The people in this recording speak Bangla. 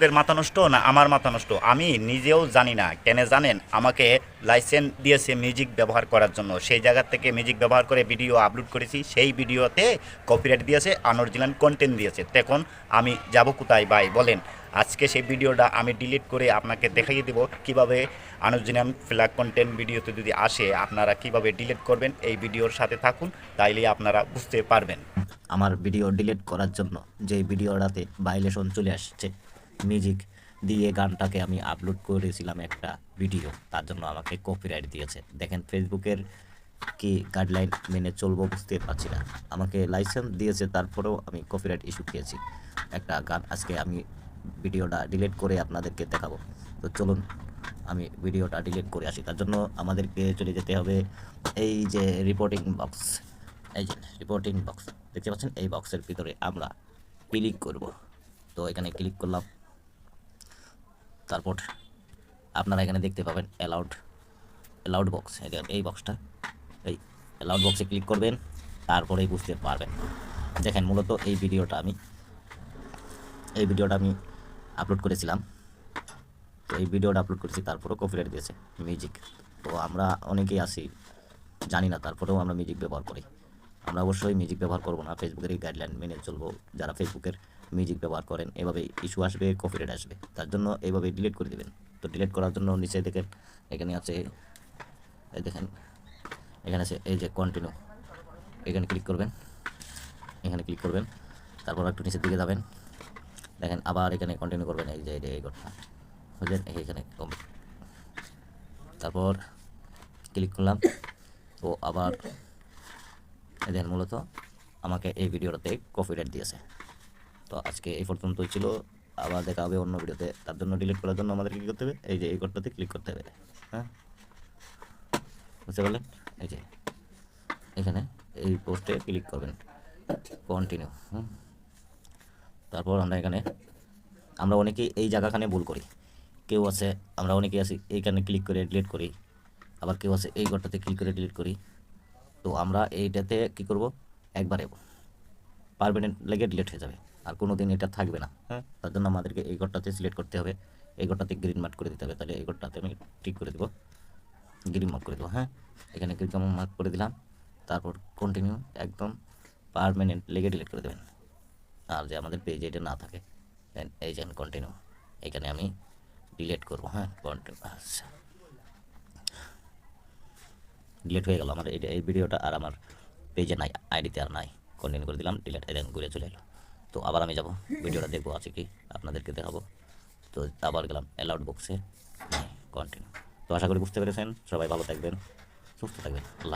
ফেসবুকের মাথা নষ্ট না আমার মাথা নষ্ট? আমি নিজেও জানি না। কেন জানেন? আমাকে লাইসেন্স দিয়েছে মিউজিক ব্যবহার করার জন্য। সেই জায়গার থেকে মিউজিক ব্যবহার করে ভিডিও আপলোড করেছি। সেই ভিডিওতে কপিরাইট দিয়েছে আনঅরিজিনাল কন্টেন্ট দিয়েছে। তখন আমি যাব কোথায় ভাই, বলেন। আজকে সেই ভিডিওটা আমি ডিলিট করে আপনাকে দেখাইয়ে দেবো। কীভাবে আনঅরিজিনাল ফ্ল্যাগ কন্টেন্ট ভিডিওতে যদি আসে, আপনারা কীভাবে ডিলিট করবেন? এই ভিডিওর সাথে থাকুন, তাইলে আপনারা বুঝতে পারবেন। আমার ভিডিও ডিলিট করার জন্য যে ভিডিওটাতে ভাইলেশন চলে আসছে মিউজিক দিয়ে গানটাকে আমি আপলোড করেছিলাম একটা ভিডিও তার জন্য আমাকে কপিরাইট দিয়েছে। দেখেন ফেসবুকের কি গাইডলাইন মেনে চলবো বুঝতে পারছি না। আমাকে লাইসেন্স দিয়েছে, তারপরেও আমি কপিরাইট ইস্যু পেয়েছি। একটা গান আজকে আমি ভিডিওটা ডিলিট করে আপনাদেরকে দেখাবো। তো চলুন, আমি ভিডিওটা ডিলিট করে আসি। তার জন্য আমাদেরকে চলে যেতে হবে এই যে রিপোর্টিং বক্স এই যে রিপোর্টিং বক্স দেখতে পাচ্ছেন? এই বক্সের ভিতরে আমরা ক্লিক করব। তো এখানে ক্লিক করলাম। তারপর আপনারা এখানে দেখতে পাবেন অ্যালাউড অ্যালাউড বক্স এই বক্সটা এই অ্যালাউড বক্সে ক্লিক করবেন, তারপরেই বুঝতে পারবেন। দেখেন, মূলত এই ভিডিওটা আমি, এই ভিডিওটা আমি আপলোড করেছিলাম। তো এই ভিডিওটা আপলোড করেছি, তারপরেও কপিরাইট দিয়েছে মিউজিক তো আমরা অনেকেই আছি, জানি না, তারপরেও আমরা মিউজিক ব্যবহার করি। আমরা অবশ্যই মিউজিক ব্যবহার করব না। ফেসবুকের এই গাইডলাইন মেনে চলবো। যারা ফেসবুকের মিউজিক ব্যবহার করেন, এভাবে ইস্যু আসবে কপিরাইট আসবে, তার জন্য এইভাবে ডিলিট করে দেবেন। তো ডিলিট করার জন্য নিচে দেখেন, এখানে আছে, এই দেখেন, এখানে আছে, এই যে কন্টিনিউ এখানে ক্লিক করবেন, এখানে ক্লিক করবেন, তারপর একটু নিচের দিকে যাবেন, দেখেন আবার এখানে কন্টিনিউ করবেন, এই যে, এই ঘটনা বুঝলেন? এখানে তারপর ক্লিক করলাম, তো আবার দেখেন মূলত আমাকে এই ভিডিওটাতে কপিরাইট দিয়েছে। তো আজকে এই পর্যন্তই ছিল। আবার দেখা হবে অন্য ভিডিওতে। তার জন্য ডিলিট করার জন্য আমাদের কী করতে হবে। এই যে এই ঘরটাতে ক্লিক করতে হবে। হ্যাঁ? বুঝতে পারলেন? এই যে এখানে এই পোস্টে ক্লিক করবেন। কন্টিনিউ হুম? তারপর আমরা এখানে, আমরা অনেকেই এই জায়গাখানে ভুল করি। কেউ আছে, আমরা অনেকেই আছি, এইখানে ক্লিক করে ডিলিট করি। আবার কেউ আছে, এই ঘরটাতে ক্লিক করে ডিলিট করি। তো আমরা এইটাতে কি করব? একবারে পারমানেন্ট লেগে ডিলিট হয়ে যাবে। আর কোনো দিন এটা থাকবে না। হ্যাঁ। তার জন্য আমাদেরকে এই ঘরটাতে সিলেক্ট করতে হবে। এই ঘরটাতে গ্রিন মার্ক করে দিতে হবে। তাহলে এই ঘরটাতে আমি ঠিক করে দেবো। গ্রিন মার্ক করে দেবো হ্যাঁ? এখানে গ্রিন মার্ক করে দিলাম। তারপর কন্টিনিউ একদম পারমানেন্ট লেগে ডিলিট করে দেবেন। আর যে আমাদের পেজে এটা না থাকে এই যে কন্টিনিউ এখানে আমি ডিলেট করব হ্যাঁ? কন্টিনিউ আচ্ছা। ডিলেট হয়ে গেল আমার এই ভিডিওটা আর আমার পেজে নাই আইডিতে আর নাই। কন্টিনিউ করে দিলাম ডিলেট দেন ঘুরে চলে এলো। তো আবার আমি যাব। ভিডিওটা দেখব, আছে কি? আপনাদেরকে দেখাবো। তো আবার গেলাম অ্যালাউড বক্সে। কন্টিনিউ তো আশা করি বুঝতে পেরেছেন। সবাই ভালো থাকবেন, সুস্থ থাকবেন। আল্লাহ